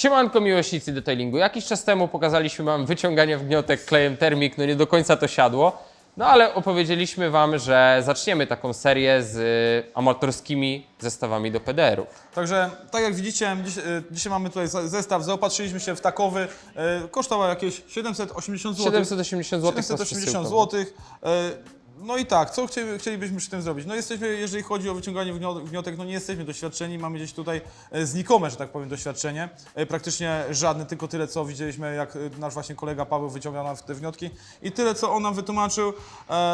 Siemanko miłośnicy detailingu. Jakiś czas temu pokazaliśmy Wam wyciąganie wniotek klejem termik, no nie do końca to siadło. No ale opowiedzieliśmy Wam, że zaczniemy taką serię z y, amatorskimi zestawami do PDR-ów. Także, tak jak widzicie, dziś, e, dzisiaj mamy tutaj za- zestaw, zaopatrzyliśmy się w takowy. E, kosztował jakieś 780 zł. 780 zł 780 zł. No i tak, co chcieli, chcielibyśmy przy tym zrobić? No jesteśmy, jeżeli chodzi o wyciąganie wniotek, no nie jesteśmy doświadczeni, mamy gdzieś tutaj e, znikome, że tak powiem, doświadczenie. E, Praktycznie żadne, tylko tyle, co widzieliśmy, jak e, nasz właśnie kolega Paweł wyciągał nam te wnioski i tyle, co on nam wytłumaczył,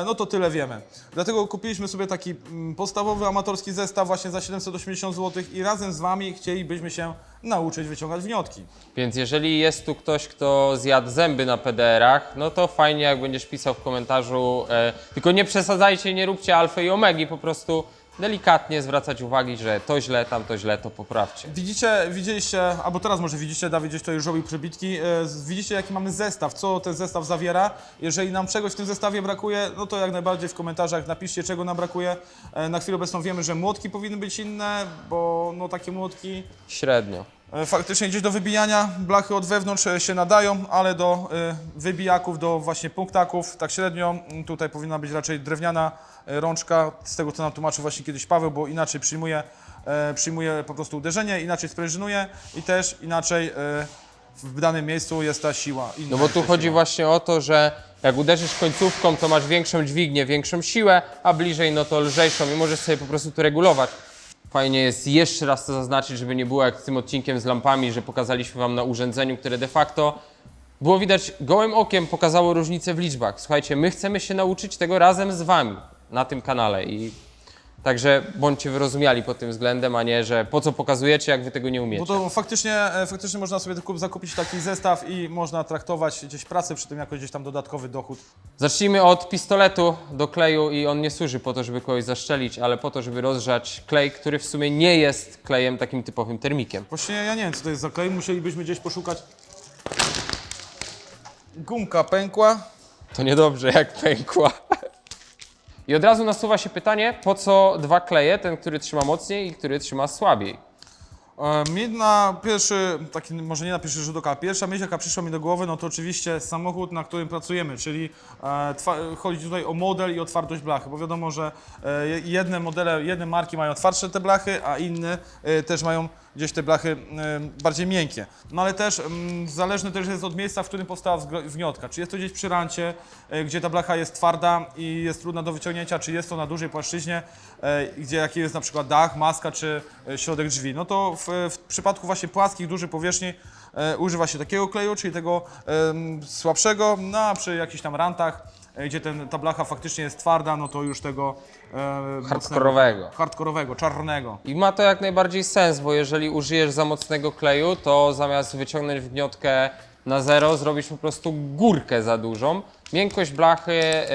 no to tyle wiemy. Dlatego kupiliśmy sobie taki mm, podstawowy amatorski zestaw właśnie za 780 zł i razem z Wami chcielibyśmy się nauczyć wyciągać wnioski. Więc jeżeli jest tu ktoś, kto zjadł zęby na PDR-ach, no to fajnie jak będziesz pisał w komentarzu. E, tylko nie przesadzajcie, nie róbcie alfy i omegi, po prostu delikatnie zwracać uwagi, że to źle, tamto źle, to poprawcie. Widzicie, widzieliście, albo teraz może widzicie, Dawid gdzieś tutaj już robił przebitki, e, z- widzicie jaki mamy zestaw, co ten zestaw zawiera. Jeżeli nam czegoś w tym zestawie brakuje, no to jak najbardziej w komentarzach napiszcie, czego nam brakuje. E, Na chwilę obecną wiemy, że młotki powinny być inne, bo no takie młotki Średnio. E, faktycznie gdzieś do wybijania, blachy od wewnątrz e, się nadają, ale do e, wybijaków, do właśnie punktaków, tak średnio, tutaj powinna być raczej drewniana rączka, z tego co nam tłumaczył właśnie kiedyś Paweł, bo inaczej przyjmuje, przyjmuje po prostu uderzenie, inaczej sprężynuje i też inaczej w danym miejscu jest ta siła. No bo tu chodzi siła. właśnie o to, że jak uderzysz końcówką, to masz większą dźwignię, większą siłę, a bliżej no to lżejszą i możesz sobie po prostu to regulować. Fajnie jest jeszcze raz to zaznaczyć, żeby nie było jak z tym odcinkiem z lampami, że pokazaliśmy Wam na urządzeniu, które de facto było widać gołym okiem, pokazało różnicę w liczbach. Słuchajcie, my chcemy się nauczyć tego razem z Wami na tym kanale i także bądźcie wyrozumiali pod tym względem, a nie, że po co pokazujecie, jak Wy tego nie umiecie. Bo to faktycznie, e, faktycznie można sobie kup- zakupić taki zestaw i można traktować gdzieś pracę przy tym jako gdzieś tam dodatkowy dochód. Zacznijmy od pistoletu do kleju i on nie służy po to, żeby kogoś zaszczelić, ale po to, żeby rozgrzać klej, który w sumie nie jest klejem takim typowym termikiem. Właśnie ja nie wiem, co to jest za klej. Musielibyśmy gdzieś poszukać. Gumka pękła. To niedobrze, jak pękła. I od razu nasuwa się pytanie, po co dwa kleje, ten, który trzyma mocniej i który trzyma słabiej. E, Mi na pierwszy, taki może nie na pierwszy rzut oka, pierwsza myśl, jaka przyszła mi do głowy, no to oczywiście samochód, na którym pracujemy, czyli e, twa- chodzi tutaj o model i o twardość blachy, bo wiadomo, że e, jedne modele, jedne marki mają twardsze te blachy, a inne e, też mają gdzieś te blachy e, bardziej miękkie. No ale też mm, zależne też jest od miejsca, w którym powstała wniotka. Czy jest to gdzieś przy rancie, e, gdzie ta blacha jest twarda i jest trudna do wyciągnięcia, czy jest to na dużej płaszczyźnie, e, gdzie jaki jest na przykład dach, maska czy środek drzwi. No to w, w przypadku właśnie płaskich, dużych powierzchni używa się takiego kleju, czyli tego słabszego, no a przy jakichś tam rantach, gdzie ten, ta blacha faktycznie jest twarda, no to już tego e, Hardkorowego. mocnego, hardkorowego, czarnego. I ma to jak najbardziej sens, bo jeżeli użyjesz za mocnego kleju, to zamiast wyciągnąć wniotkę na zero, zrobisz po prostu górkę za dużą. Miękkość blachy, e,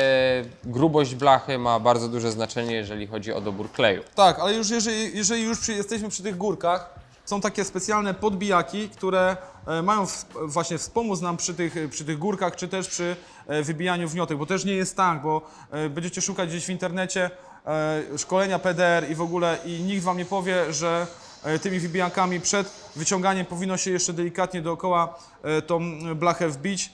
grubość blachy ma bardzo duże znaczenie, jeżeli chodzi o dobór kleju. Tak, ale już jeżeli, jeżeli już przy, jesteśmy przy tych górkach, są takie specjalne podbijaki, które e, mają właśnie wspomóc nam przy tych, przy tych górkach, czy też przy e, wybijaniu wniotek, bo też nie jest tak, bo e, będziecie szukać gdzieś w internecie szkolenia PDR i w ogóle i nikt Wam nie powie, że tymi wybijankami przed wyciąganiem powinno się jeszcze delikatnie dookoła tą blachę wbić,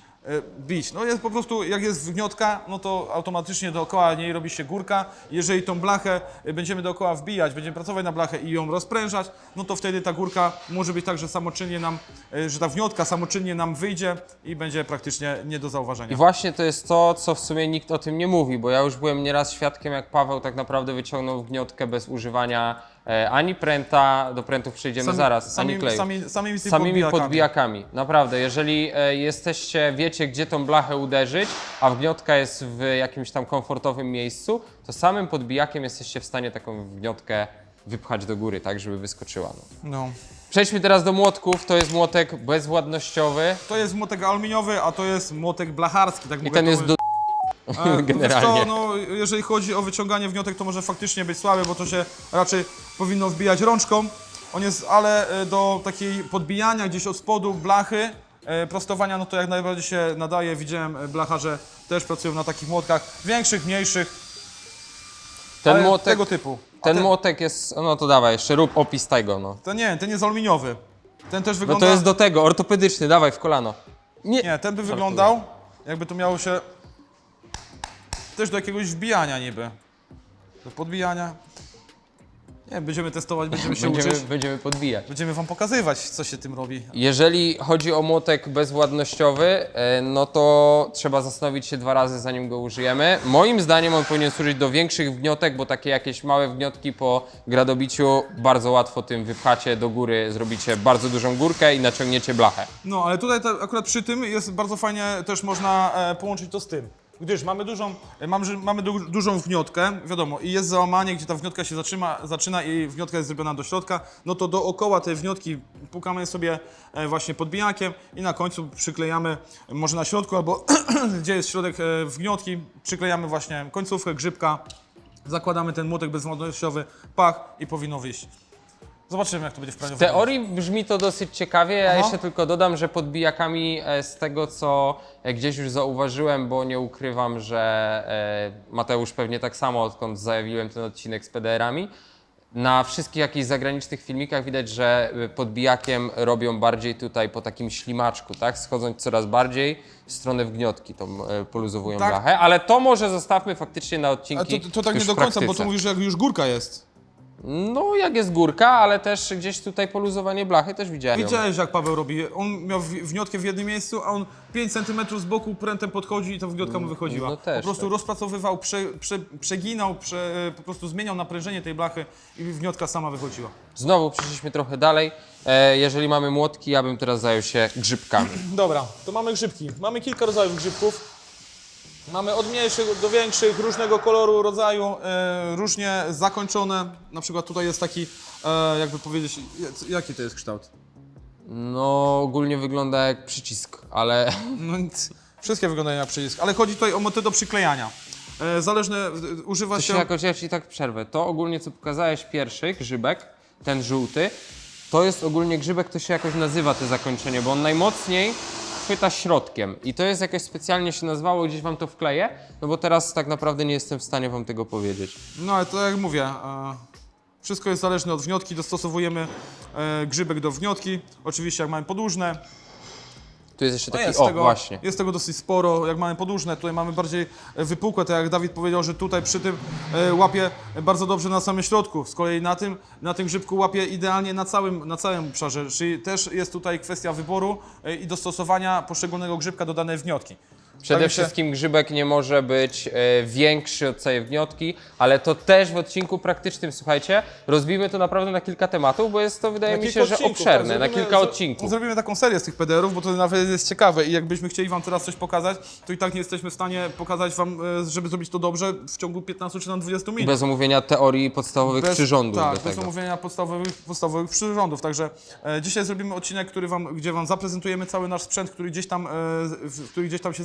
bić. No jest po prostu, jak jest wniotka, no to automatycznie dookoła niej robi się górka. Jeżeli tą blachę e, będziemy dookoła wbijać, będziemy pracować na blachę i ją rozprężać, no to wtedy ta górka może być tak, że samoczynnie nam, e, że ta wniotka samoczynnie nam wyjdzie i będzie praktycznie nie do I zauważenia. właśnie to jest to, co w sumie nikt o tym nie mówi, bo ja już byłem nieraz świadkiem, jak Paweł tak naprawdę wyciągnął wgniotkę bez używania e, ani pręta, do prętów przejdziemy Sami- zaraz, ani sami- kleju. sami- samymi tymi podbijakami. podbijakami. Naprawdę, jeżeli e, jesteście, wiecie gdzie tą blachę uderzyć, a wgniotka jest w jakimś tam komfortowym miejscu, to samym podbijakiem jesteście w stanie taką wgniotkę wypchać do góry, tak żeby wyskoczyła. No. No. Przejdźmy teraz do młotków. To jest młotek bezwładnościowy To jest młotek aluminiowy, a to jest młotek blacharski. Tak i mówię, ten to jest do A, generalnie. Wiesz co, no, jeżeli chodzi o wyciąganie wniotek, to może faktycznie być słaby, bo to się raczej powinno wbijać rączką. On jest, ale e, do takiej podbijania gdzieś od spodu blachy, e, prostowania, no to jak najbardziej się nadaje. Widziałem e, blacharze też pracują na takich młotkach, większych, mniejszych, Ten ale młotek, tego typu. A ten ten, młotek jest, no to dawaj, jeszcze rób opis tego, no. to nie, ten jest aluminiowy. Ten też No wygląda... to jest do tego, ortopedyczny, dawaj w kolano. Nie. Nie, ten by wyglądał, jakby to miało się też do jakiegoś wbijania niby. Do podbijania. Nie, będziemy testować, będziemy się Będziemy, uczyć. będziemy podbijać. Będziemy wam pokazywać, co się tym robi. Jeżeli chodzi o młotek bezwładnościowy, e, no to trzeba zastanowić się dwa razy, zanim go użyjemy. Moim zdaniem on powinien służyć do większych wniotek, bo takie jakieś małe wnioski po gradobiciu bardzo łatwo tym wypchacie do góry, zrobicie bardzo dużą górkę i naciągniecie blachę. No, ale tutaj ta, akurat przy tym jest bardzo fajnie też można e, połączyć to z tym. Gdyż mamy dużą, e, mamy, mamy du, dużą wniotkę, wiadomo, i jest załamanie, gdzie ta wniotka się zaczyna, zaczyna i wniotka jest zrobiona do środka, no to dookoła tej wniotki pukamy sobie e, właśnie podbijakiem i na końcu przyklejamy, może na środku albo gdzie jest środek e, wgniotki, przyklejamy właśnie końcówkę, grzybka, zakładamy ten młotek bezwładnościowy, pach i powinno wyjść. Zobaczymy, jak to będzie w praniu W teorii brzmi to dosyć ciekawie. Ja Aha. jeszcze tylko dodam, że podbijakami e, z tego, co e, gdzieś już zauważyłem, bo nie ukrywam, że e, Mateusz pewnie tak samo, odkąd zajawiłem ten odcinek z PDR-ami. Na wszystkich jakichś zagranicznych filmikach widać, że e, podbijakiem robią bardziej tutaj po takim ślimaczku, tak? Schodząc coraz bardziej w stronę wgniotki, tą e, poluzowują Tak. blachę. Ale to może zostawmy faktycznie na odcinki. to, to tak już nie do w końca, bo praktyce. tu mówisz, że jak już górka jest. No, jak jest górka, ale też gdzieś tutaj poluzowanie blachy też widziałem. Widziałeś, jak Paweł robi. On miał w- wgniotkę w jednym miejscu, a on 5 cm z boku prętem podchodzi i ta wgniotka mu wychodziła. no też, po prostu tak. rozpracowywał, prze, prze, przeginał, prze, po prostu zmieniał naprężenie tej blachy i wgniotka sama wychodziła. Znowu przeszliśmy trochę dalej. E, jeżeli mamy młotki, ja bym teraz zajął się grzybkami. Dobra, to mamy grzybki. Mamy kilka rodzajów grzybków. Mamy od mniejszych do większych, różnego koloru, rodzaju, e, różnie zakończone. Na przykład tutaj jest taki, e, jakby powiedzieć, jaki to jest kształt? No, ogólnie wygląda jak przycisk, ale No, nic. wszystkie wyglądają jak przycisk, ale chodzi tutaj o metodę do przyklejania. E, zależne, e, używa to się... się jakoś, ja ci tak przerwę. To ogólnie, co pokazałeś pierwszy, grzybek, ten żółty, to jest ogólnie grzybek, to się jakoś nazywa te zakończenie, bo on najmocniej chwyta środkiem i to jest jakoś specjalnie się nazwało, gdzieś wam to wkleję, no bo teraz tak naprawdę nie jestem w stanie wam tego powiedzieć. No ale to jak mówię, wszystko jest zależne od wniotki, dostosowujemy e, grzybek do wniotki. Oczywiście jak mamy podłużne, Tu jest jeszcze no taki, jest, o tego, właśnie. jest tego dosyć sporo. Jak mamy podłużne, tutaj mamy bardziej e, wypukłe, tak jak Dawid powiedział, że tutaj przy tym e, łapie bardzo dobrze na samym środku. Z kolei na tym, na tym grzybku łapie idealnie na całym, na całym obszarze. Czyli też jest tutaj kwestia wyboru e, i dostosowania poszczególnego grzybka do danej wniotki. Przede wszystkim grzybek nie może być e, większy od całej wniotki, ale to też w odcinku praktycznym, słuchajcie, rozbijmy to naprawdę na kilka tematów, bo jest to, wydaje mi kilka się, że odcinków, obszerne, tak, na zrobimy- kilka zro- odcinków. Zrobimy taką serię z tych PDR-ów, bo to nawet jest ciekawe i jakbyśmy chcieli Wam teraz coś pokazać, to i tak nie jesteśmy w stanie pokazać Wam, e, żeby zrobić to dobrze w ciągu 15 czy tam 20 minut. Bez omówienia teorii podstawowych Bez- przyrządów Tak, do bez tego. omówienia podstawowych, podstawowych przyrządów. Także e, dzisiaj zrobimy odcinek, który wam, gdzie Wam zaprezentujemy cały nasz sprzęt, który gdzieś tam, e, w który gdzieś tam się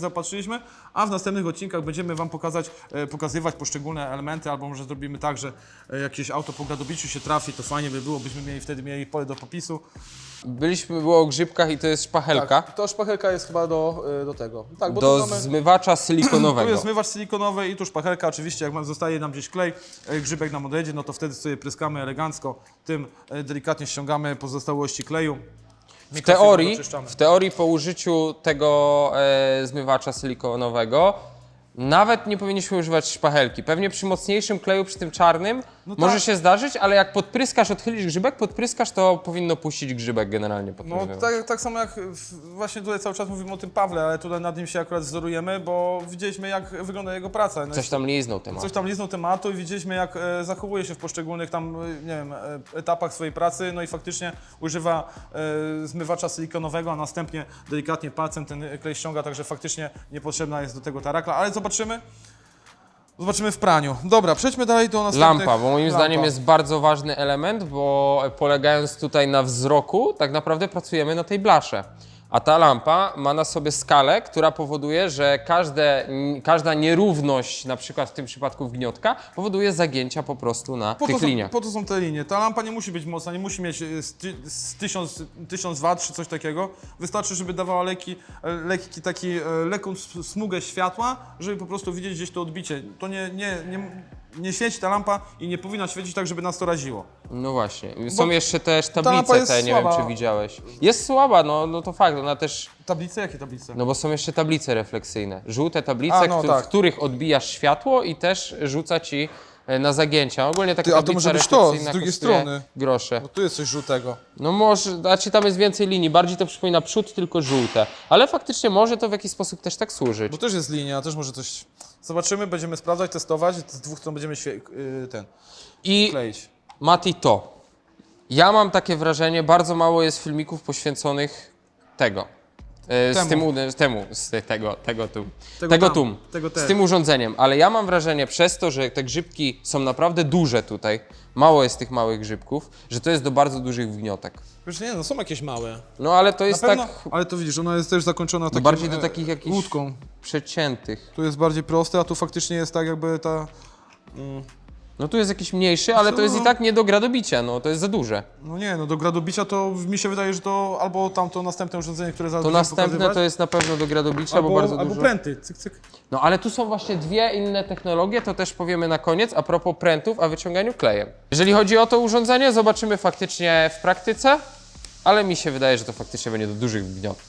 a w następnych odcinkach będziemy Wam pokazać, e, pokazywać poszczególne elementy, albo może zrobimy tak, że e, jakieś auto po gradobiciu się trafi, to fajnie by było, byśmy mieli wtedy mieli pole do popisu. Byliśmy, było o grzybkach i to jest szpachelka to szpachelka jest chyba do, e, do tego. Tak, bo do tu mamy... zmywacza Tu silikonowego. jest zmywacz silikonowy i tu szpachelka. Oczywiście, jak ma- zostaje nam gdzieś klej, grzybek nam odejdzie, no to wtedy sobie pryskamy elegancko, tym delikatnie ściągamy pozostałości kleju. W teorii, w teorii po użyciu tego e, zmywacza silikonowego nawet nie powinniśmy używać szpachelki. Pewnie przy mocniejszym kleju, przy tym czarnym, No może tak. się zdarzyć, ale jak podpryskasz, odchylisz grzybek, podpryskasz, to powinno puścić grzybek generalnie pod No tak, tak samo jak w, właśnie tutaj cały czas mówimy o tym Pawle, ale tutaj nad nim się akurat wzorujemy, bo widzieliśmy jak wygląda jego praca. No Coś tam liznął temat. Coś tam liznął tematu i widzieliśmy jak e, zachowuje się w poszczególnych tam, e, nie wiem, e, etapach swojej pracy, no i faktycznie używa e, zmywacza silikonowego, a następnie delikatnie palcem ten klej ściąga, także faktycznie niepotrzebna jest do tego ta rakla, ale zobaczymy. Zobaczymy w praniu. Dobra, przejdźmy dalej do następnych. Lampa, bo moim Lampa. zdaniem jest bardzo ważny element, bo polegając tutaj na wzroku, tak naprawdę pracujemy na tej blasze. A ta lampa ma na sobie skalę, która powoduje, że każde, każda nierówność, na przykład w tym przypadku gniotka, powoduje zagięcia po prostu na Po tych to, liniach. po to są te linie. Ta lampa nie musi być mocna, nie musi mieć e, z, ty, z 1000, 1000 W czy coś takiego. Wystarczy, żeby dawała lekki, e, lekki taki, e, lekką smugę światła, żeby po prostu widzieć gdzieś to odbicie. To nie, nie, nie, nie świeci ta lampa i nie powinna świecić tak, żeby nas to raziło. No właśnie. Są jeszcze też lampa tablice jest te, nie wiem słaba. czy widziałeś. Jest słaba, no, no to fakt, ona też... Tablice? Jakie tablice? No bo są jeszcze tablice refleksyjne. Żółte tablice, A, no któ- tak. w których odbijasz światło i też rzuca ci na zagięcia. Ogólnie taka Ty, a to może być to, z drugiej strony. grosze. Bo tu jest coś żółtego. No może, znaczy tam jest więcej linii, bardziej to przypomina przód, tylko żółte. Ale faktycznie może to w jakiś sposób też tak służyć. Bo też jest linia, też może coś... Zobaczymy, będziemy sprawdzać, testować. Z dwóch stron będziemy świe... yy, ten, I kleić. Mati to. Ja mam takie wrażenie, bardzo mało jest filmików poświęconych tego. E, Z Temu. tym, u- temu, z tego, tego tu. Tego Tego, tam, tum. tego z tym urządzeniem. Ale ja mam wrażenie, przez to, że te grzybki są naprawdę duże tutaj, mało jest tych małych grzybków, że to jest do bardzo dużych wniotek. Wiesz, nie, no są jakieś małe. No ale to jest pewno, tak ale to widzisz, ona jest też zakończona takim, bardziej do e, takich jakichś- łódką. przeciętych. Tu jest bardziej proste, a tu faktycznie jest tak jakby ta... No tu jest jakiś mniejszy, ale to jest i tak nie do gradobicia, no to jest za duże. No nie, no do gradobicia to mi się wydaje, że to albo tamto następne urządzenie, które zaraz To będziemy następne pokazywać, to jest na pewno do gradobicia, albo, bo bardzo albo dużo. pręty, cyk, cyk. No ale tu są właśnie dwie inne technologie, to też powiemy na koniec a propos prętów, a wyciąganiu klejem. Jeżeli chodzi o to urządzenie, zobaczymy faktycznie w praktyce, ale mi się wydaje, że to faktycznie będzie do dużych wniotek.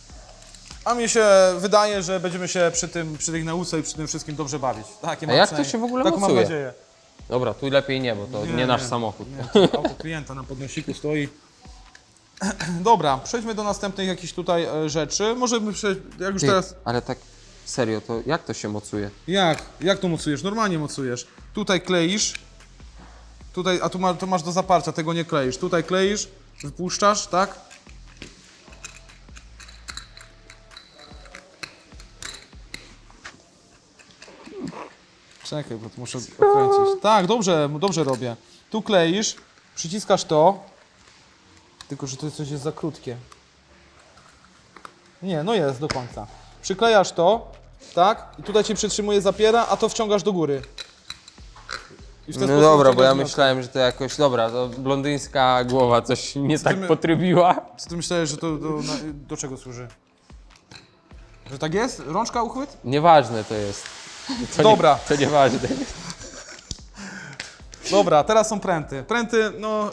A mi się wydaje, że będziemy się przy tym, przy tej nauce i przy tym wszystkim dobrze bawić. Takie A mam jak to przynajmniej- się w ogóle Taką mam mocuje? nadzieję. Dobra, tu lepiej nie, bo to nie, nasz samochód. Nie, to auto klienta na podnosiku stoi. Dobra, przejdźmy do następnych jakichś tutaj e, rzeczy. Możemy przejść, jak już Ty, teraz... ale tak serio, to jak to się mocuje? Jak? Jak to mocujesz? Normalnie mocujesz. Tutaj kleisz. Tutaj, a tu, ma, tu masz do zaparcia, tego nie kleisz. Tutaj kleisz, wypuszczasz, tak? Czekaj, bo muszę okręcić. Tak, dobrze, dobrze robię. Tu kleisz, przyciskasz to. Tylko, że to coś jest za krótkie. Nie, no jest do końca. Przyklejasz to, tak? I tutaj cię przytrzymuje, zapiera, a to wciągasz do góry. I w ten No sposób dobra, bo wciągasz ja myślałem, że to jakoś, dobra, to blondyńska głowa coś nie tak potrybiła. Co ty myślałeś, że to do, na, do czego służy? Że tak jest? Rączka, uchwyt? Nieważne to jest. To Dobra. Nie, to nieważne. Dobra, teraz są pręty. Pręty, no,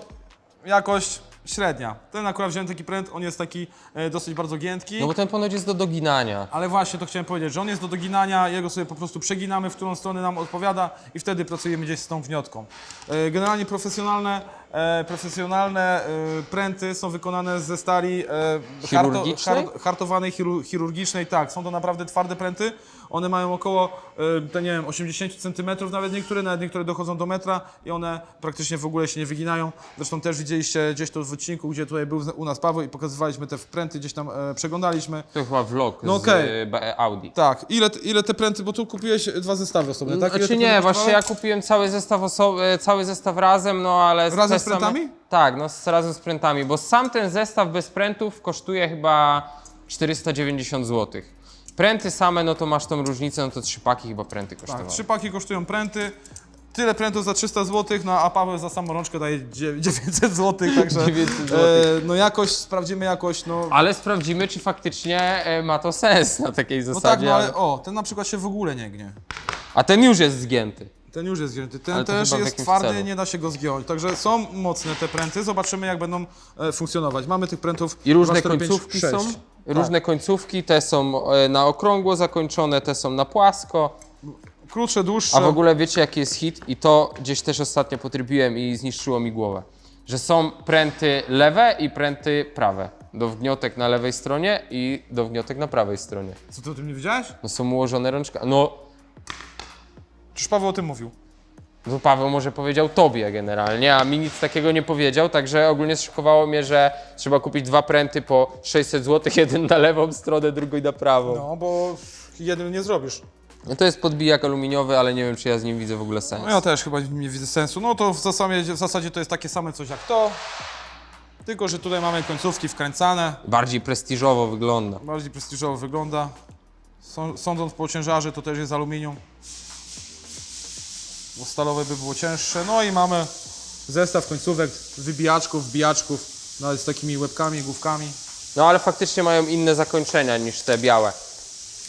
jakość średnia. Ten akurat wziąłem taki pręt, on jest taki e, dosyć bardzo giętki. No bo ten ponoć jest do doginania. Ale właśnie to chciałem powiedzieć, że on jest do doginania, jego sobie po prostu przeginamy, w którą stronę nam odpowiada i wtedy pracujemy gdzieś z tą wniotką. E, Generalnie profesjonalne, profesjonalne e, pręty są wykonane ze stali e, Chirurgicznej? hartowanej, chiru, chirurgicznej, tak. Są to naprawdę twarde pręty. One mają około, e, te, nie wiem, 80 cm, nawet niektóre, nawet niektóre dochodzą do metra i one praktycznie w ogóle się nie wyginają. Zresztą też widzieliście gdzieś to w odcinku, gdzie tutaj był u nas Paweł i pokazywaliśmy te pręty, gdzieś tam e, przeglądaliśmy. To chyba vlog No z okej. y, B- Audi. Tak, ile, ile te pręty, bo tu kupiłeś dwa zestawy osobne, tak? Ile Znaczy nie, właśnie ja kupiłem cały zestaw, oso- e, cały zestaw razem, no ale... Razem te z prętami? Tak, no z, razem z prętami, bo sam ten zestaw bez prętów kosztuje chyba 490 zł. Pręty same, no to masz tą różnicę, no to trzy paki chyba pręty kosztowały. Tak, trzy paki kosztują pręty. Tyle prętów za 300 zł, no a Paweł za samą rączkę daje dzie- 900 zł, także 900 e, złotych. no jakość, sprawdzimy jakość, no, Ale sprawdzimy, czy faktycznie e, ma to sens na takiej no zasadzie. tak, no ale ale- o, ten na przykład się w ogóle nie gnie. A ten już jest zgięty. Ten już jest zgięty, ten Ale to też chyba w jest jakimś twardy, celu. nie da się go zgiąć, także są mocne te pręty, zobaczymy jak będą e, funkcjonować. Mamy tych prętów I różne 2, 4, 5, końcówki 6. są. Różne końcówki, te są e, na okrągło zakończone, te są na płasko. Krótsze, dłuższe. A w ogóle wiecie jaki jest hit? I to gdzieś też ostatnio potrybiłem i zniszczyło mi głowę. Że są pręty lewe i pręty prawe. Do wgniotek na lewej stronie i do wgniotek na prawej stronie. Co ty o tym nie wiedziałeś? No są ułożone rączka. No, Czyż Paweł o tym mówił? no Paweł może powiedział tobie generalnie, a mi nic takiego nie powiedział, także ogólnie zszokowało mnie, że trzeba kupić dwa pręty po 600 zł, jeden na lewą stronę, drugi na prawą. No, bo jednym nie zrobisz. No to jest podbijak aluminiowy, ale nie wiem, czy ja z nim widzę w ogóle sens. No ja też chyba nie widzę sensu. No to w zasadzie, w zasadzie to jest takie same coś jak to. Tylko, że tutaj mamy końcówki wkręcane. Bardziej prestiżowo wygląda. Bardziej prestiżowo wygląda. Są- Sądząc po ciężarze, to też jest aluminium. Bo stalowe by było cięższe. No i mamy zestaw końcówek, wybijaczków, wbijaczków. Nawet z takimi łebkami, główkami. No ale faktycznie mają inne zakończenia niż te białe.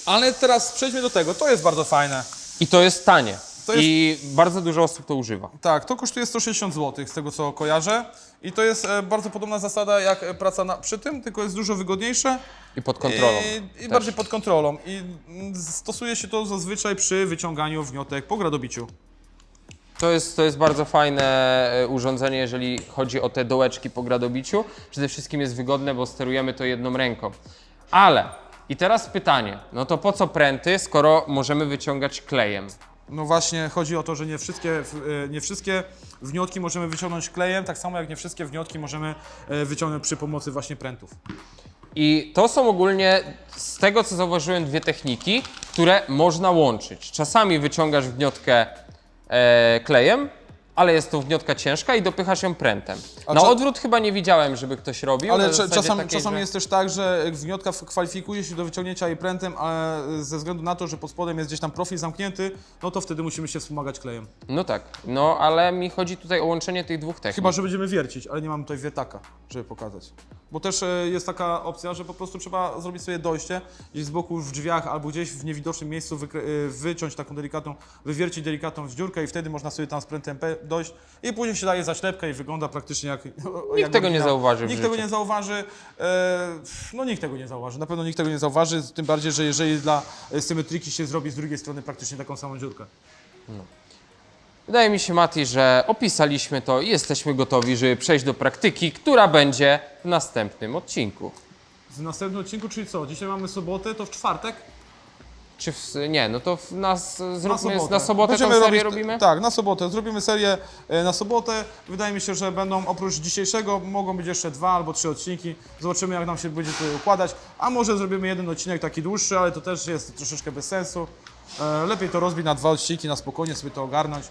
Ale teraz przejdźmy do tego. To jest bardzo fajne. I to jest tanie. To jest, I bardzo dużo osób to używa. Tak, to kosztuje 160 zł z tego co kojarzę. I to jest e, bardzo podobna zasada jak e, praca na, przy tym, tylko jest dużo wygodniejsze I pod kontrolą. i, i bardziej pod kontrolą. I mm, stosuje się to zazwyczaj przy wyciąganiu wniotek po gradobiciu. To jest, to jest bardzo fajne e, urządzenie, jeżeli chodzi o te dołeczki po gradobiciu. Przede wszystkim jest wygodne, bo sterujemy to jedną ręką. Ale, i teraz pytanie, no to po co pręty, skoro możemy wyciągać klejem? No właśnie, chodzi o to, że nie wszystkie, e, nie wszystkie wniotki możemy wyciągnąć klejem, tak samo jak nie wszystkie wniotki możemy e, wyciągnąć przy pomocy właśnie prętów. I to są ogólnie, z tego co zauważyłem, dwie techniki, które można łączyć. Czasami wyciągasz wniotkę e, klejem, ale jest to wniotka ciężka i dopychasz ją prętem. A Na cza- odwrót chyba nie widziałem, żeby ktoś robił. Ale na cza- zasadzie czasami, takiej, czasami że- jest też tak, że wniotka w- kwalifikuje się do wyciągnięcia jej prętem, ale ze względu na to, że pod spodem jest gdzieś tam profil zamknięty, no to wtedy musimy się wspomagać klejem. No tak, no ale mi chodzi tutaj o łączenie tych dwóch technik. Chyba, że będziemy wiercić, ale nie mam tutaj wietaka, żeby pokazać. Bo też e, jest taka opcja, że po prostu trzeba zrobić sobie dojście gdzieś z boku w drzwiach albo gdzieś w niewidocznym miejscu e, wyciąć taką delikatną, wywiercić delikatną dziurkę i wtedy można sobie tam z prętem dojść i później się daje zaślepkę i wygląda praktycznie jak Nikt tego nie zauważy Nikt tego nie zauważy. No nikt tego nie zauważy. Na pewno nikt tego nie zauważy, tym bardziej, że jeżeli dla e, symetryki się zrobi z drugiej strony praktycznie taką samą dziurkę. Wydaje mi się, Mati, że opisaliśmy to i jesteśmy gotowi, żeby przejść do praktyki, która będzie w następnym odcinku. W następnym odcinku, czyli co? Dzisiaj mamy sobotę, to w czwartek? Czy w, nie, no to w nas zróbmy sobotę. na sobotę tą serię robić- robimy? Tak, na sobotę. Zrobimy serię e, na sobotę. Wydaje mi się, że będą oprócz dzisiejszego mogą być jeszcze dwa albo trzy odcinki. Zobaczymy jak nam się będzie to układać. A może zrobimy jeden odcinek taki dłuższy, ale to też jest troszeczkę bez sensu. E, Lepiej to rozbić na dwa odcinki, na spokojnie sobie to ogarnąć.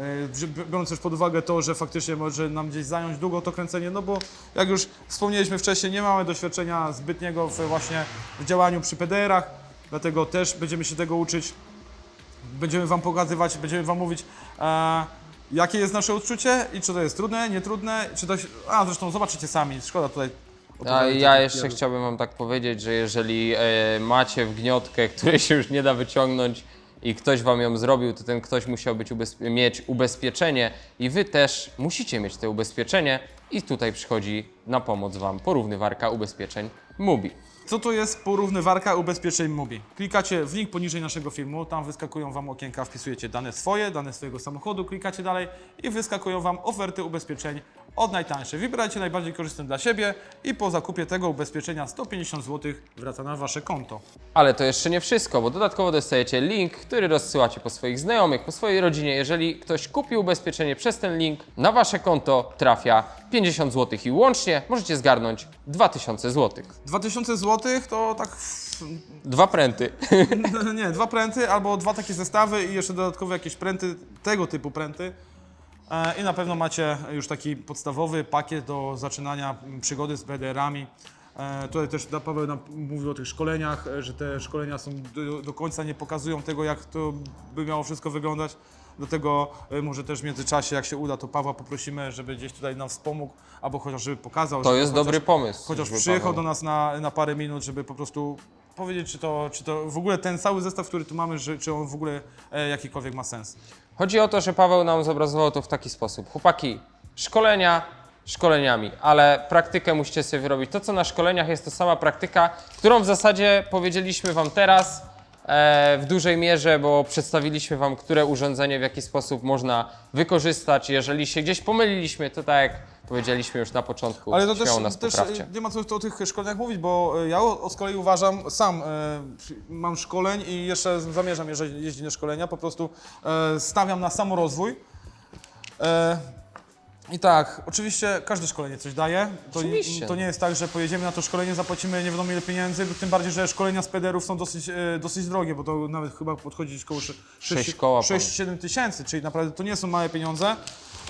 E, Biorąc też pod uwagę to, że faktycznie może nam gdzieś zająć długo to kręcenie, no bo jak już wspomnieliśmy wcześniej, nie mamy doświadczenia zbytniego w właśnie w działaniu przy PDR-ach, dlatego też będziemy się tego uczyć. Będziemy Wam pokazywać, będziemy Wam mówić, e, jakie jest nasze odczucie i czy to jest trudne, nietrudne, czy to się... A, zresztą zobaczycie sami, szkoda tutaj... A ja jeszcze chciałbym Wam tak powiedzieć, że jeżeli e, macie wgniotkę, której się już nie da wyciągnąć i ktoś Wam ją zrobił, to ten ktoś musiał być ubezpie- mieć ubezpieczenie i Wy też musicie mieć to ubezpieczenie i tutaj przychodzi na pomoc Wam porównywarka ubezpieczeń MUBI. Co to jest porównywarka ubezpieczeń MUBI? Klikacie w link poniżej naszego filmu, tam wyskakują Wam okienka, wpisujecie dane swoje, dane swojego samochodu, klikacie dalej i wyskakują Wam oferty ubezpieczeń od najtańszych. Wybierajcie najbardziej korzystne dla siebie i po zakupie tego ubezpieczenia 150 zł wraca na Wasze konto. Ale to jeszcze nie wszystko, bo dodatkowo dostajecie link, który rozsyłacie po swoich znajomych, po swojej rodzinie. Jeżeli ktoś kupi ubezpieczenie przez ten link, na wasze konto trafia 50 zł i łącznie możecie zgarnąć 2000 zł. 2000 zł to tak Dwa pręty. nie, dwa pręty albo dwa takie zestawy i jeszcze dodatkowo jakieś pręty, tego typu pręty. E, I na pewno macie już taki podstawowy pakiet do zaczynania przygody z BDR-ami. E, Tutaj też Paweł nam mówił o tych szkoleniach, e, że te szkolenia są do, do końca nie pokazują tego, jak to by miało wszystko wyglądać. Dlatego e, może też w międzyczasie, jak się uda, to Pawła poprosimy, żeby gdzieś tutaj nam wspomógł, albo chociaż żeby pokazał. To jest chociaż, dobry pomysł. Chociaż przyjechał Paweł- do nas na, na parę minut, żeby po prostu powiedzieć, czy to, czy to w ogóle ten cały zestaw, który tu mamy, że, czy on w ogóle e, jakikolwiek ma sens. Chodzi o to, że Paweł nam zobrazował to w taki sposób. Chłopaki, szkolenia szkoleniami, ale praktykę musicie sobie wyrobić. To, co na szkoleniach jest to sama praktyka, którą w zasadzie powiedzieliśmy Wam teraz e, w dużej mierze, bo przedstawiliśmy Wam, które urządzenie w jaki sposób można wykorzystać. Jeżeli się gdzieś pomyliliśmy, to tak jak powiedzieliśmy już na początku, Ale to też, nas też poprawcie. e, nie ma co o tych szkoleniach mówić, bo e, ja o, o z kolei uważam, sam e, mam szkoleń i jeszcze zamierzam jeździć na szkolenia, po prostu e, stawiam na samorozwój. E, I tak, oczywiście każde szkolenie coś daje. To, Oczywiście. to nie jest tak, że pojedziemy na to szkolenie, zapłacimy nie wiadomo ile pieniędzy, tym bardziej, że szkolenia z PDR-ów są dosyć, e, dosyć drogie, bo to nawet chyba podchodzi około Sześć koła, 6-7 tysięcy, czyli naprawdę to nie są małe pieniądze.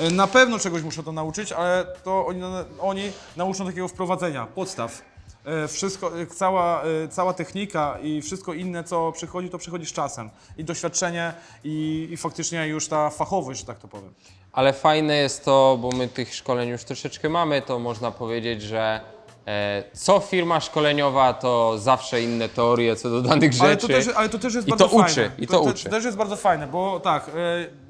E, Na pewno czegoś muszą to nauczyć, ale to oni, oni nauczą takiego wprowadzenia, podstaw. E, Wszystko, e, cała, cała technika i wszystko inne, co przychodzi, to przychodzi z czasem. I doświadczenie, i, i faktycznie już ta fachowość, że tak to powiem. Ale fajne jest to, bo my tych szkoleń już troszeczkę mamy, to można powiedzieć, że Co firma szkoleniowa, to zawsze inne teorie co do danych rzeczy. Ale to też, ale to też jest I bardzo to uczy, fajne. i to uczy. też jest bardzo fajne, bo tak, e,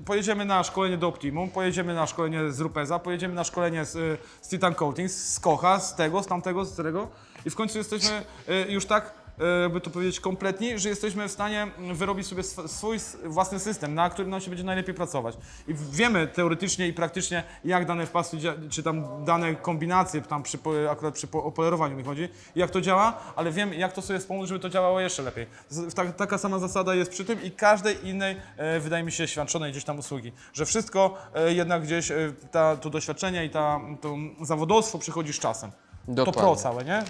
pojedziemy na szkolenie do Optimum, pojedziemy na szkolenie z Rupeza, pojedziemy na szkolenie z, e, z Titan Coatings, z Kocha, z tego, z tamtego, z tego i w końcu jesteśmy e, już tak, e, jakby to powiedzieć, kompletni, że jesteśmy w stanie wyrobić sobie sw- swój własny system, na którym nam się będzie najlepiej pracować. I wiemy teoretycznie i praktycznie, jak dane wpasy, czy tam dane kombinacje, tam przy, akurat przy po- opolerowaniu mi chodzi, jak to działa, ale wiem, jak to sobie wspomóc, żeby to działało jeszcze lepiej. Tak, taka sama zasada jest przy tym i każdej innej, e, wydaje mi się, świadczonej gdzieś tam usługi, że wszystko e, jednak gdzieś, e, ta, to doświadczenie i ta, to zawodowstwo przychodzi z czasem. To Dokładnie. pro całe, nie?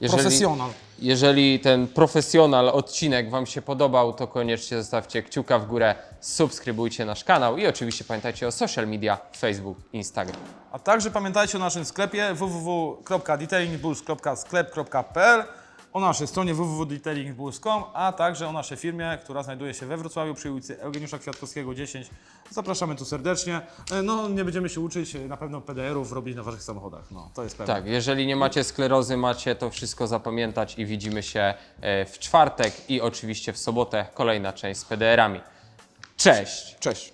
Jeżeli- Profesjonal. Jeżeli ten profesjonal odcinek Wam się podobał, to koniecznie zostawcie kciuka w górę, subskrybujcie nasz kanał i oczywiście pamiętajcie o social media Facebook, Instagram. A także pamiętajcie o naszym sklepie www.detailingbulls.sklep.pl o naszej stronie www.detailingbulls.com, a także o naszej firmie, która znajduje się we Wrocławiu przy ulicy Eugeniusza Kwiatkowskiego 10. Zapraszamy tu serdecznie. E, No, nie będziemy się uczyć e, na pewno PDR-ów robić na Waszych samochodach. No, to jest pewne. Tak, jeżeli nie macie sklerozy, macie to wszystko zapamiętać i widzimy się e, w czwartek i oczywiście w sobotę kolejna część z PDR-ami. Cześć! Cześć.